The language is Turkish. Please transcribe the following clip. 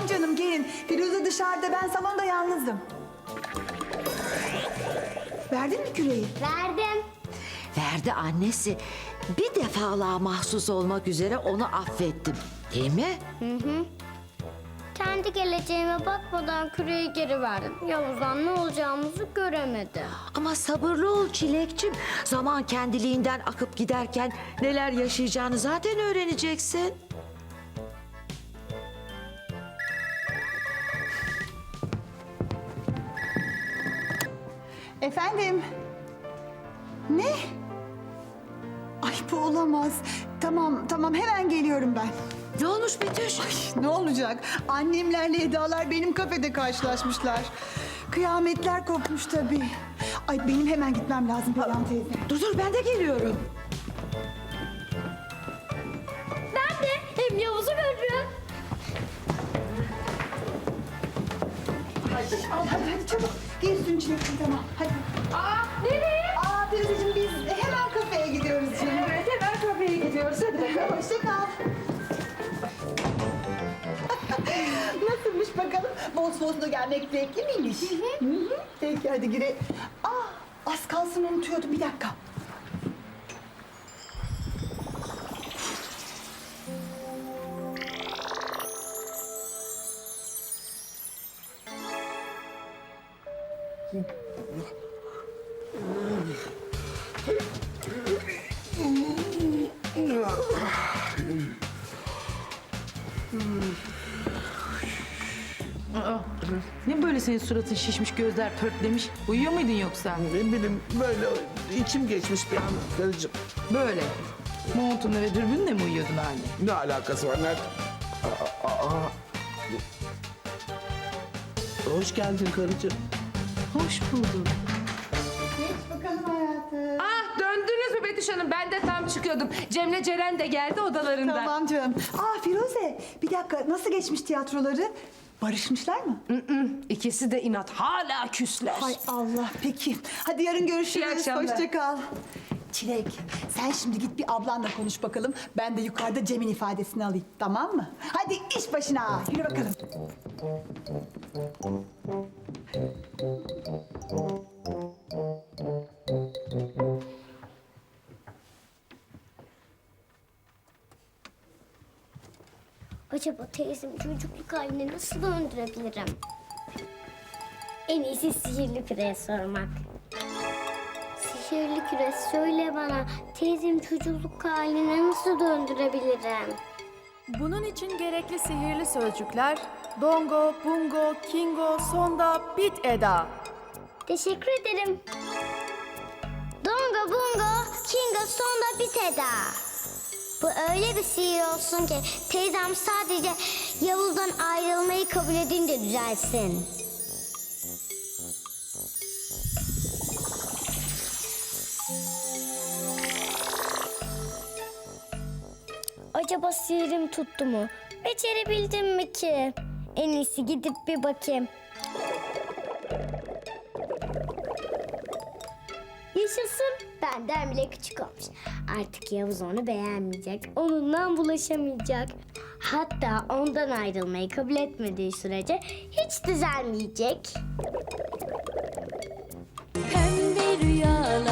Tamam canım gelin. Firuze dışarıda ben salonda yalnızım. Verdin mi küreği? Verdim. Verdi annesi. Bir defalığa mahsus olmak üzere onu affettim. Değil mi? Kendi geleceğime bakmadan küreği geri verdim. Yavuz'dan ne olacağımızı göremedi. Ama sabırlı ol Çilekçim. Zaman kendiliğinden akıp giderken neler yaşayacağını zaten öğreneceksin. Efendim? Ne? Ay bu olamaz. Tamam tamam hemen geliyorum ben. Ne olmuş Betüş? Ne olacak? Annemlerle Eda'lar benim kafede karşılaşmışlar. Kıyametler kopmuş tabii. Ay benim hemen gitmem lazım Perihan teyze. Dur dur ben de geliyorum. Hadi hadi, hadi çabuk. Gel üstünü çileksin tamam. Hadi. Aa, nereye? Aa teyzeciğim biz hemen kafeye gidiyoruz canım. Evet hemen kafeye gidiyoruz. Hadi bakalım hoşça kal. Nasılmış bakalım? Boz bozuna gelmek zevkli miymiş? Hı hı. Peki hadi gire. Aa az kalsın unutuyordum bir dakika. Aa, ne böyle senin suratın şişmiş, gözler pörtlemiş? Uyuyor muydun yoksa? Ne bileyim böyle içim geçmiş bir an karıcığım. Böyle. Montunla ve dürbünle mi uyuyordun anne? Ne alakası var? Nerede? Aa, aa, aa. Hoş geldin karıcığım. Hoş bulduk. Geç bakalım hayatım. Ah döndünüz mü Betüş Hanım? Ben de tam çıkıyordum. Cemile Ceren de geldi odalarından. Tamam canım. Aa Firuze bir dakika nasıl geçmiş tiyatroları? Barışmışlar mı? İkisi de inat. Hala küsler. Hay Allah peki. Hadi yarın görüşürüz. akşamlar. Hoşça kal. Çilek sen şimdi git bir ablanla konuş bakalım. Ben de yukarıda Cem'in ifadesini alayım tamam mı? Hadi iş başına. Yürü bakalım. Acaba teyzem çocukluk haline nasıl döndürebilirim? En iyisi sihirli küreye sormak. Sihirli küre söyle bana teyzem çocukluk haline nasıl döndürebilirim? Bunun için gerekli sihirli sözcükler dongo, bungo, kingo, sonda, bit eda. Teşekkür ederim. Donga bunga kinga sonda biteda. Bu öyle bir sihir olsun ki teyzem sadece Yavuz'dan ayrılmayı kabul edince düzelsin. Acaba sihirim tuttu mu? Becerebildim mi ki? En iyisi gidip bir bakayım. Yaşasın. Benden bile küçük olmuş. Artık Yavuz onu beğenmeyecek. Onunla bulaşamayacak. Hatta ondan ayrılmayı kabul etmediği sürece hiç düzelmeyecek. Pembe rüyalar,